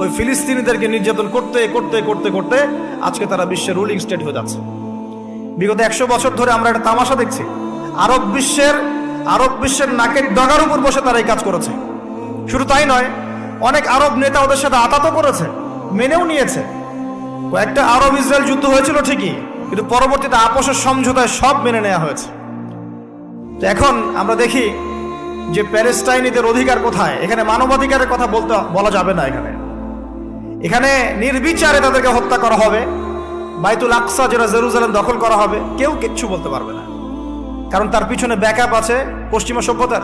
ওই ফিলিস্তিনিদেরকে নির্যাতন করতে করতে করতে করতে আজকে তারা বিশ্বের রুলিং স্টেট হয়ে যাচ্ছে। বিগত একশো বছর ধরে আমরা একটা তামাশা দেখছি। আরব বিশ্বের আরব বিশ্বের নাকের ডগার উপর বসে তারা এই কাজ করেছে। শুধু তাই নয়, অনেক আরব নেতা ওদের সাথে আতাতও করেছে, মেনেও নিয়েছে। কয়েকটা আরব ইসরায়েল যুদ্ধ হয়েছিল ঠিকই, কিন্তু পরবর্তীতে আপোষের সমঝোতায় সব মেনে নেওয়া হয়েছে। তো এখন আমরা দেখি যে প্যালেস্টাইনিদের অধিকার কোথায়? এখানে মানবাধিকারের কথা বলতে, বলা যাবে না এখানে। এখানে নির্বিচারে তাদেরকে হত্যা করা হবে। বাইতুল আকসা, যেটা জেরুজালেম দখল করা হবে, কেউ কিচ্ছু বলতে পারবে না। কারণ তার পিছনে ব্যাকআপ আছে পশ্চিমা সভ্যতার।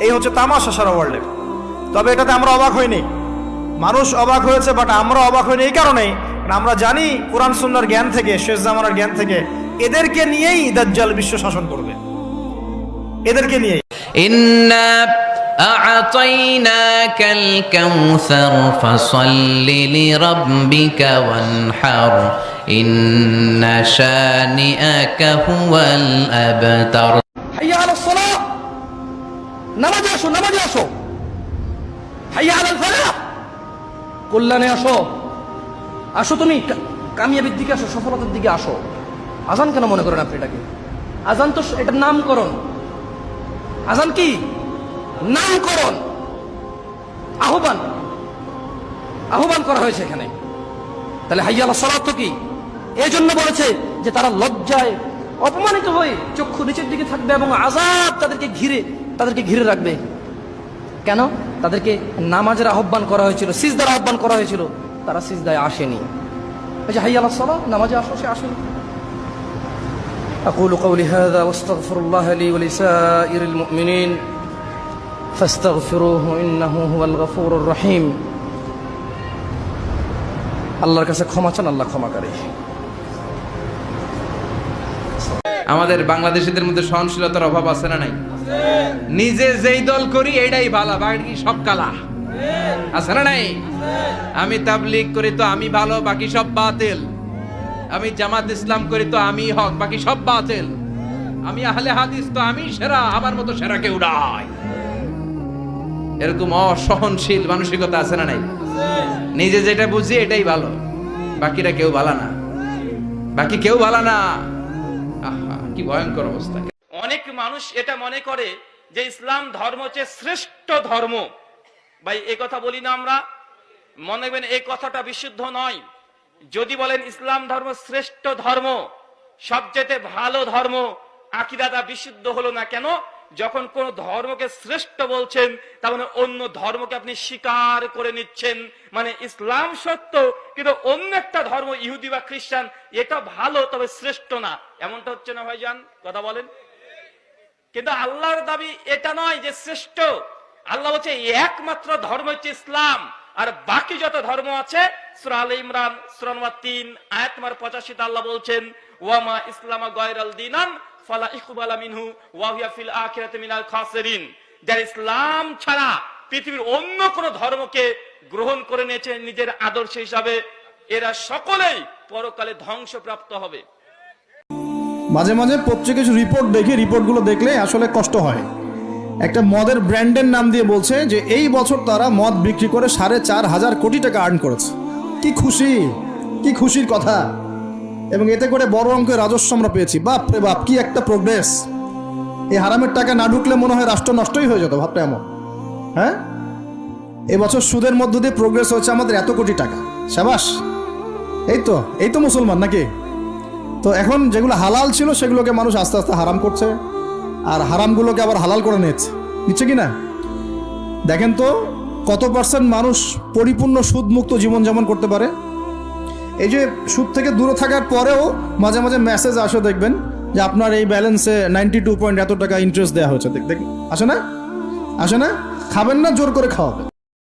এই হচ্ছে তামাশা সারা ওয়ার্ল্ডে তবে এটাতে আমরা অবাক হইনি। মানুষ অবাক হয়েছে বাট আমরা অবাক হইনি এই কারণেই। আমরা জানি কোরআন সুন্নার জ্ঞান থেকে, শেষ জামানার জ্ঞান থেকে, এদেরকে নিয়েই দাজ্জাল বিশ্ব শাসন করবে। এদেরকে নিয়েই। أعطيناك الكوثر فصل لربك وانحر إن شانئك هو الأبتر হাইয়া আলা সালাহ নামাজে আসো নামাজে আসো হাইয়া আলাল ফালাহ কল্যাণে আসো আসো তুমি কা- কামিয়াবির দিকে আসো সফলতার দিকে আসো আজান কেন মনে করেন আপনি এটাকে আজান তো এটার নামকরণ আজান কি নামকরণ আহ্বান আহ্বান করা হয়েছে এখানে তাহলে হাইয়া আলা সালাত তো কি এই জন্য বলেছে যে তারা লজ্জায় অপমানিত হয়ে চক্ষু নিচের দিকে থাকবে এবং আজাব তাদেরকে ঘিরে তাদেরকে ঘিরে রাখবে কেন তাদেরকে নামাজের আহ্বান করা হয়েছিল সিজদার আহ্বান করা হয়েছিল তারা সিজদায় আসেনি এই যে হাইয়া আলা সালাত নামাজে আসো সে আসেনি أقول قولي هذا واستغفر الله لي ولسائر المؤمنين ফাস্তাগফিরুহু, ইন্নাহু হুয়াল গফুরুর রহিম। আল্লাহর কাছে ক্ষমা চান, আল্লাহ ক্ষমাকারী আমাদের বাংলাদেশিদের মধ্যে সহনশীলতার অভাব আছে না নাই? নিজে যেই দল করি এটাই ভালো, বাকি সব কালা। আছে না নাই? আমি তাবলিগ করি তো আমি ভালো, বাকি সব বাতিল। আমি জামাত ইসলাম করি তো আমি হক, বাকি সব বাতিল। আমি আহলে হাদিস তো আমি সেরা, আমার মতো সেরা কেউ নাই। এরকম অসহনশীল মানসিকতা আছে না নাই? নিজে যেটা বুঝি এটাই ভালো। বাকিরা কেউ ভালো না। বাকি কেউ ভালো না। কি ভয়ঙ্কর অবস্থা। অনেক মানুষ এটা মনে করে যে ইসলাম ধর্ম হচ্ছে শ্রেষ্ঠ ধর্ম। ভাই এই কথা বলি না আমরা। মনে করবেন এই কথাটা বিশুদ্ধ নয়। যদি বলেন ইসলাম ধর্ম শ্রেষ্ঠ ধর্ম, সবচেয়ে ভালো ধর্ম, আকিদাটা বিশুদ্ধ হলো না কেন? যখন কোন ধর্মকে শ্রেষ্ঠ বলছেন, তার মানে অন্য ধর্মকে আপনি স্বীকার করে নিচ্ছেন। মানে ইসলাম সত্য, কিন্তু অন্য একটা ধর্ম, ইহুদি বা খ্রিস্টান, এটা ভালো, তবে শ্রেষ্ঠ না। এমনটা হচ্ছে না, ভাইজান? কথা বলেন। কিন্তু আল্লাহর দাবি এটা নয় যে শ্রেষ্ঠ। আল্লাহ বলছে একমাত্র ধর্ম হচ্ছে ইসলাম। আর বাকি যত ধর্ম আছে, সুরা আল ইমরান পঁচাশিতে আল্লাহ বলছেন ওয়ামা ইসলামা গয়রাল দিনান ইসলাম ছাড়া পৃথিবীর অন্য কোন ধর্মকে গ্রহণ করে নিয়েছে নিজের আদর্শ হিসাবে, এরা সকলেই পরকালে ধ্বংসপ্রাপ্ত হবে। মাঝে মাঝে প্রত্যেক কিছু রিপোর্ট দেখি রিপোর্টগুলো দেখলে আসলে কষ্ট হয়। একটা মদের ব্র্যান্ডের নাম দিয়ে বলছে যে, এই বছর তারা মদ বিক্রি করে সাড়ে চার হাজার কোটি টাকা আর্ন করেছে। কি খুশি, কি খুশির কথা। এবং এতে করে বড় অঙ্কের রাজস্ব আমরা পেয়েছি। বাপ রে বাপ, কি একটা প্রোগ্রেস এই হারামের টাকা না ঢুকলে মনে হয় রাষ্ট্র নষ্টই হয়ে যেত, ভাবটা এমন। হ্যাঁ? এবছর সুদের মধ্য দিয়ে প্রোগ্রেস হয়েছে আমাদের এত কোটি টাকা। সাবাস। এই তো এই তো মুসলমান নাকি? তো এখন যেগুলো হালাল ছিল সেগুলোকে মানুষ আস্তে আস্তে হারাম করছে। আর হারামগুলোকে আবার হালাল করে নিচ্ছে নিচ্ছে কি না? দেখেন তো, কত পার্সেন্ট মানুষ পরিপূর্ণ সুদমুক্ত জীবনযাপন করতে পারে? এই যে সুদ থেকে দূরে থাকার পরেও মাঝে মাঝে মেসেজ আসে, দেখবেন, যে আপনার এই ব্যালেন্সে নাইনটি টু পয়েন্ট এত টাকা ইন্টারেস্ট দেওয়া হয়েছে। দেখ আসে না? আসে না? খাবেন না, জোর করে খাওয়াবে